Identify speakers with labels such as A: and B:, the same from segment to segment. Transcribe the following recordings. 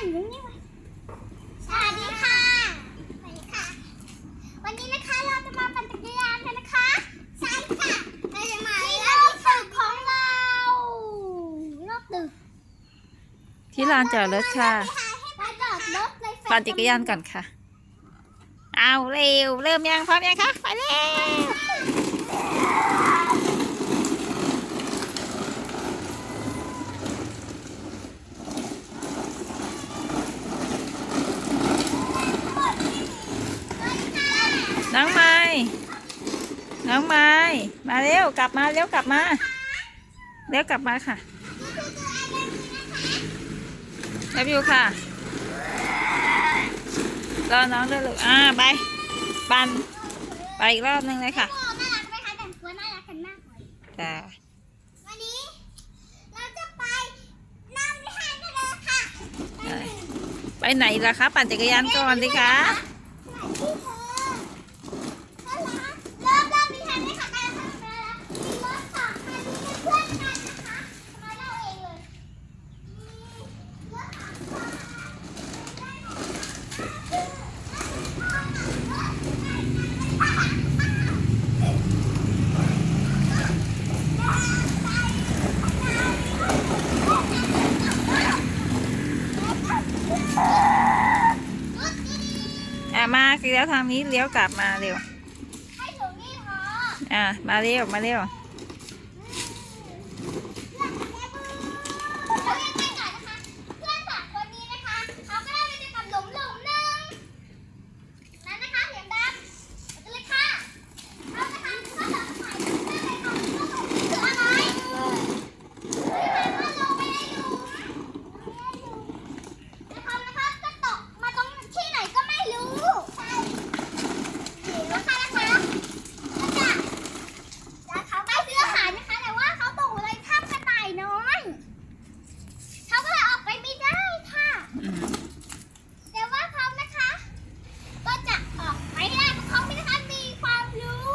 A: อยู่ตรงนี้ไว้สวัสดีค่ะ สวัสดีค่ะ วันนี้นะคะเราจะมาปั่นจักรยานกันนะคะ ใช่ค่ะเราจะมาที่รอบตึกของเรารอบตึก
B: ที่ลานจอดรถค่ะ
A: มาจอดรถเลย
B: ปั่นจักรยานก่อนค่ะ เอาเร็ว เริ่มยังพร้อมยังคะ ไปเร็ว น้องไม้น้องไม้มาเร็วกลับมาเร็วกลับมาเร็วกลับมาค่ะเร็วอยู่ค่ะรอน้องด้วยลูกอ่าไปปันไปอีกรอบนึงเลยค่ะ
A: โอ้น่ารักไหมคะแต่งตัวน่ารักกันมากเลย
B: จ้า
A: วันนี้ เราจะไปนั่งวิหารกันเลยค่ะไปหนึ่ง
B: ไปไหนล่ะคะ ปั่นจักรยานก่อนสิคะ
A: เริ่มเริ่มมีทางไม่ขับไปแล้วค่ะแล้วมีรถสองคันที่เป็นเพื่อนกันนะคะมาเล่าเองเลยรถสองคัน
B: อ่ามาเลี้ยวทางนี้เลี้ยวกลับมาเร็ว
A: ให้ถึงนี่พอ
B: อ่ามาเร็วมาเร็ว
A: แล้วยังไงต่อนะคะ เพื่อนสามคนนี้นะคะ เขาก็ได้ไปเจอกับหลุมหลุมหนึ่งนั้นนะคะเสียงดังไปเลยค่ะเอานะคะข้อสอบถ่ายได้เลยค่ะคืออะไรคือหาว่าลงไปในหลุมนะคะนะคะก็ตกมาตรงที่ไหนก็ไม่รู้ ใช่หรือว่าค่ะนะคะก็จะ แล้วเขาไปซื้ออาหารนะคะ แต่ว่าเขาตกเลยถ้ำกระต่ายน้อย เขาก็เลยออกไปไม่ได้ค่ะ
B: อืม
A: แต่ว่าเขานะคะ ก็จะออกไปได้เพราะเขาไม่ได้มีความรู้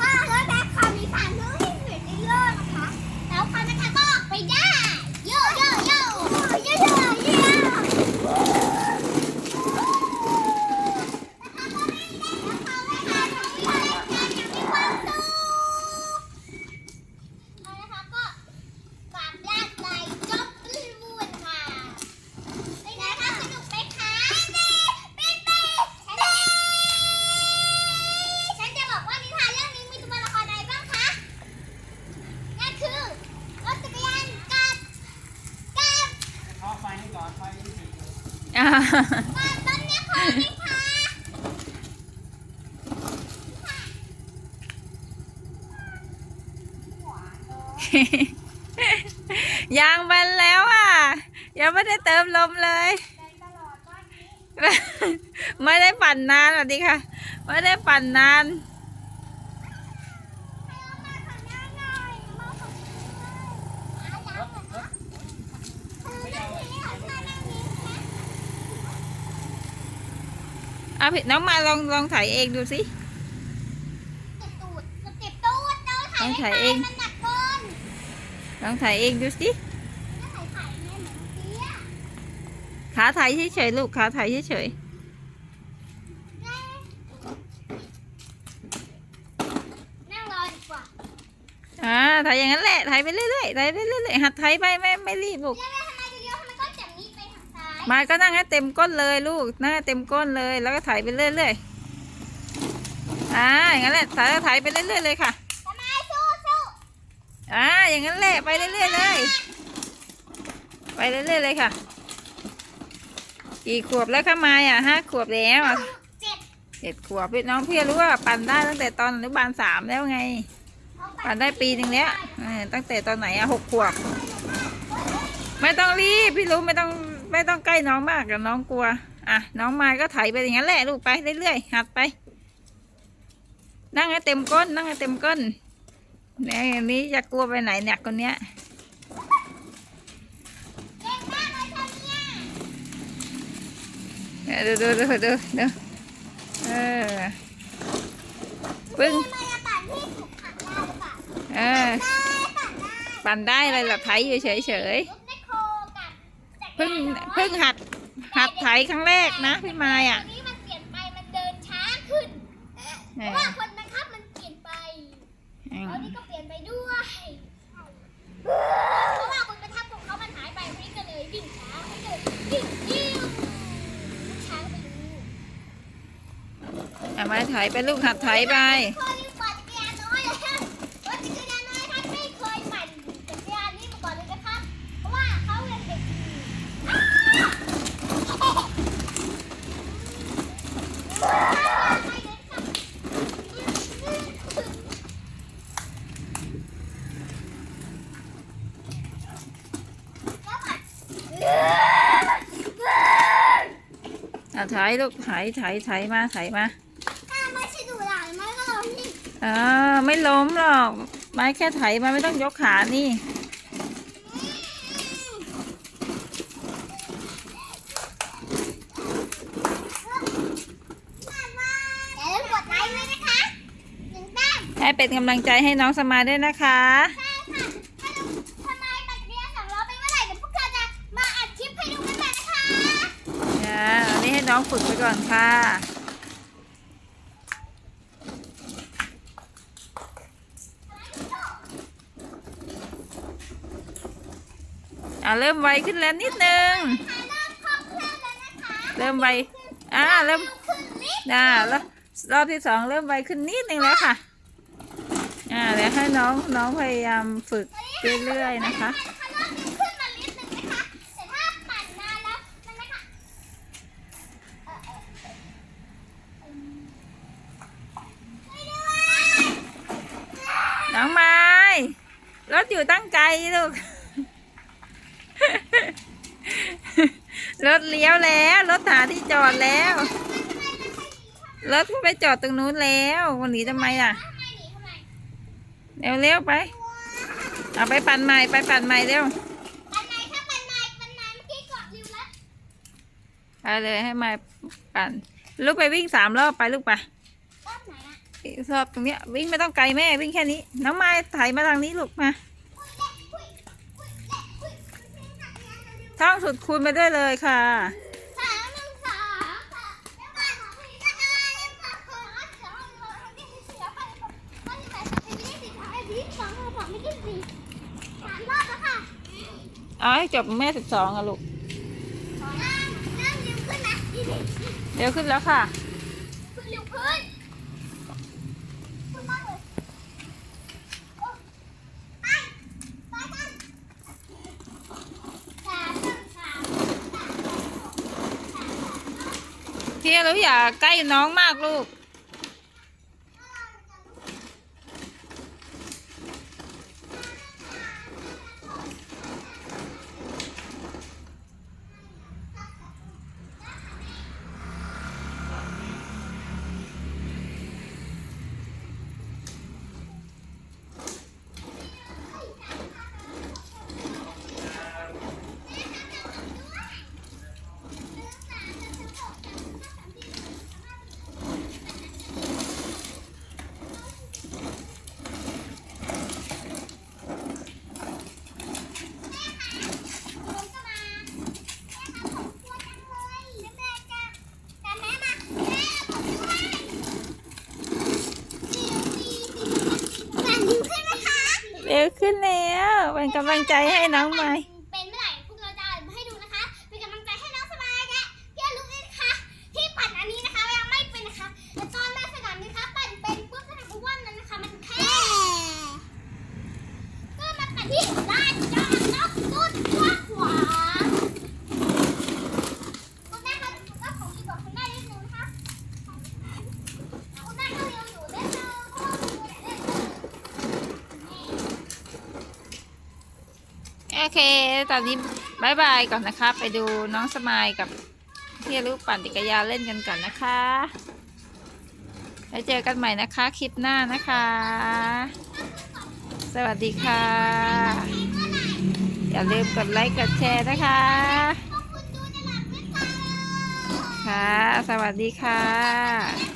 A: ว่าแล้วแต่เขามีความรู้ที่เหมือนในโลกนะคะ แล้วเขานะคะก็ออกไปได้ โยโยโยโยโยโยนะคะก็ไม่ได้แล้วเขาไม่หาทางที่เล่นกันอย่างมีความสุข เอานะคะก็ฝากญาติใจจบลื่นวุ่นค่ะเป็นไงคะสนุกไหมคะเป็นเต้เป็นเต้ฉันจะบอกว่านิทานเรื่องนี้มีตัวละครอะไรบ้างคะนั่นคือรถจักรยานกับกับ
C: ขอไฟให้ก่อนไฟที่ติดอยู่
B: อ่า
A: กับต้นเนี้ยค่ะไหมคะ
B: ยางแบนแล้วอะ ยังไม่ได้เติมลมเลย
A: เป็นตลอดบ้านนี้
B: ไม่ได้ปั่นนานสวัสดีค่ะ ไม่ได้ปั่นนาน
A: ให้เอามาขันหน้าหน่อยมาขันหน้าหน่อยอาจารย์เหรอคะคือนั่งนี้ค่ะถ้านั่งนี้นะ
B: เอาผิดน้องมาลองลองถ่ายเองดูสิ
A: เก็บตูดเก็บตูดเราถ่าย
B: ต้องถ่าย
A: ไม่
B: เอง
A: มันหนักเกิน
B: ลองถ่ายเองดูสิ
A: ถ้าถ่ายถ่ายเนี่ยเหมือนเสีย
B: ขาถ่ายเฉยๆลูกขาถ่ายเฉย
A: นั่งรอดีกว่า
B: ๆอ่าถ่ายอย่างนั้นแหละถ่ายไปเรื่อยๆถ่ายไปเรื่อยๆหัดถ่ายไปไม่ไม่รีบลูก
A: เลี้ยวไปทำไมจะเลี้ยวทำไมก็จากนี้ไปทางซ้าย
B: มาก็นั่งให้เต็มก้นเลยลูกนั่งให้เต็มก้นเลย แล้วก็ถ่ายไปเรื่อยๆอ่าอย่างนั้นแหละถ่ายถ่ายไปเรื่อยๆเลยค่ะ
A: ทำไมสู้สู้
B: อ่าอย่างนั้นแหละไปเรื่อยๆเลย ไปเรื่อยๆเลยค่ะ กี่ขวบแล้วคะมายอะห้าขวบแล้วอะ
A: เจ็ด
B: เจ็ดขวบพี่น้องพี่รู้ว่าปั่นได้ตั้งแต่ตอนอนุบาลสามแล้วไง
A: เอาไป
B: ปั่นได้ปีหนึ่งแล้วเออตั้งแต่ตอนไหนอะหกขวบ ไม่ต้องรีบพี่รู้ไม่ต้องไม่ต้องใกล้น้องมากกับน้องกลัว อะ น้องมายก็ไถไปอย่างนั้นแหละลูกไปเรื่อยๆหัดไป นั่งให้เต็มก้นนั่งให้เต็มก้น เนี่ยอันนี้จะกลัวไปไหนเนี่ยคนเนี้ย
A: เก่งมากเลยค่ะเนี่ย
B: เออดูดูดูดูดูเออปึ้ง
A: บันที่ถูกขังไดอเอ
B: อ
A: ได้ปั่นได้
B: เลยหรอไถอยู่เฉย
A: รถแมคโครกับจักร
B: เพิ่งเพิ่งหัดหัดไถครั้งแรกนะพี่มายอะ
A: นี้มันเปลี่ยนไปมันเดินช้าขึ้นเพราะว่าคนบังคับมันเปลี่ยนไป เอาไม้ไถ
B: ไปลูกหัดไถไป
A: เคยปั่นจักรยานน้อยเลยครับรถจักรยานน้อยท่านไม่เคยปั่นจักรยานนี้มาก่อนเลยนะครับ เพราะว่าเขายังเด็กอยู่อ้าวไม่เลยล้วมัน
B: อะไถลูกไถไถไถมาไถมา
A: ถ้าไม่ใช่ดูหลานมันก็ลงที่
B: เออไม่ล้มหรอก ไม้แค่ไถมาไม่ต้องยกขานี่
A: อย่าลืมกดไลค์ด้วยนะคะหนึ่งแต้ม
B: ให้เป็นกำลังใจให้น้องสมายด้วยนะคะ
A: ใช่ค่ะถ้าดูทำไมปัดเรียนสองล้อไปเมื่อไหร่เดี๋ยวพวกเราจะมาอัดคลิปให้ดูกันใหม่นะคะ
B: จ้าอันนี้ให้น้องฝึกไปก่อนค่ะ อ่าเริ่มไวขึ้นแล้วนิดนึง
A: ค่ะเริ่มคล่องแคล่วแล้วนะคะ
B: เริ่มไวอ่าเริ่ม
A: ขึ้นลิฟต์
B: อ่าแล้วรอบที่สองเริ่มไวขึ้นนิดนึงแล้วค่ะ อ่าเดี๋ยวให้น้องน้องพยายามฝึกเรื่อยๆนะคะ
A: ถ้าเริ่มขึ้นมาลิฟต์หนึ่งนะคะแต่ถ้าปั่นนานแล้วมันนะคะเออเออเออเออช่วยด้วย
B: น้องไม้รถอยู่ตั้งไกลลูก รถเลี้ยวแล้ว รถหาที่จอดแล้ว รถไปจอดตรงนู้นแล้ววันนี้ทำไมอะ
A: ทำไมหนีทำไม
B: เร็วเร็วๆไป เอาไปปั่นใหม่ไปปั่นใหม่เร็ว
A: ปั่นไหนถ้าปั่นไหนปั่นไหนเมื่อกี้เกาะริวแล้ว
B: ไปเลยให้มาปั่น ลูกไปวิ่งสามรอบไปลูกไป
A: รอบไหนอะ
B: รอบตรงเนี้ยวิ่งไม่ต้องไกลแม่วิ่งแค่นี้ น้องไม้ถ่ายมาทางนี้ลูกมา ท่องสุดคูณไปด้วยเลยค่ะ
A: ๆสามหนึ่งสามค่ะแล้วก็คุยจักรยานเร็วค่ะคนละสองคนละที่สี่แล้วไปคนที่แปดสิบสี่สิบห้าสิบสองสิบสามไม่กี่สี่สามรอบแล้วค่ะ
B: เอาให้จบแม่สิบสองอะลูก
A: ขอนั่งนั่งเร็วขึ้นนะยี่สิบ
B: เร็วขึ้นแล้วค่ะ
A: ขึ้นเร็วขึ้นขึ้นมากเลยโอ้ไปไปกันสามหนึ่งสามสามสองสามส อง
B: พี่รู้อย่าใกล้น้องมากลูก
A: ผมก็มาแม่ค่ะผมกลัวจังเลยแล้วแม่จะแต่แม่มาแม่ผมด้วยสี่สี่สี่แปดนิ้วขึ้นไหมคะ
B: เร็วขึ้นแล้ว เป็นกำลังใจให้น้องไม้
A: เป็นเมื่อไหร่พวกเราจะเอามาให้ดูนะคะ เป็นกำลังใจให้น้องสบายและพี่อลุกด้วยนะคะ ที่ปั่นอันนี้นะคะยังไม่เป็นนะคะแต่ตอนแม่สนามนะคะ ปั่นเป็นปุ๊บก็ทำว่านั้นนะคะ มันแพ้ก็มาปั่นที่ลานจอดรถสุดกว้างขวางคุณแม่คะก็ของอีกบอกคุณแม่นิดนึงนะคะคุณแม่ก็เรียนอยู่นิดนึงเพราะว่าคุณแม่เล่นอยู่
B: โอ เค ตอนนี้บายบายก่อนนะคะ ไปดูน้องสมายกับพี่ลูกปั่นจักรยานเล่นกันก่อนนะคะแล้วเจอกันใหม่นะคะ คลิปหน้านะคะ สวัสดีค่ะ อย่าลืมกดไลค์กดแชร์นะคะ ค่ะ สวัสดีค่ะ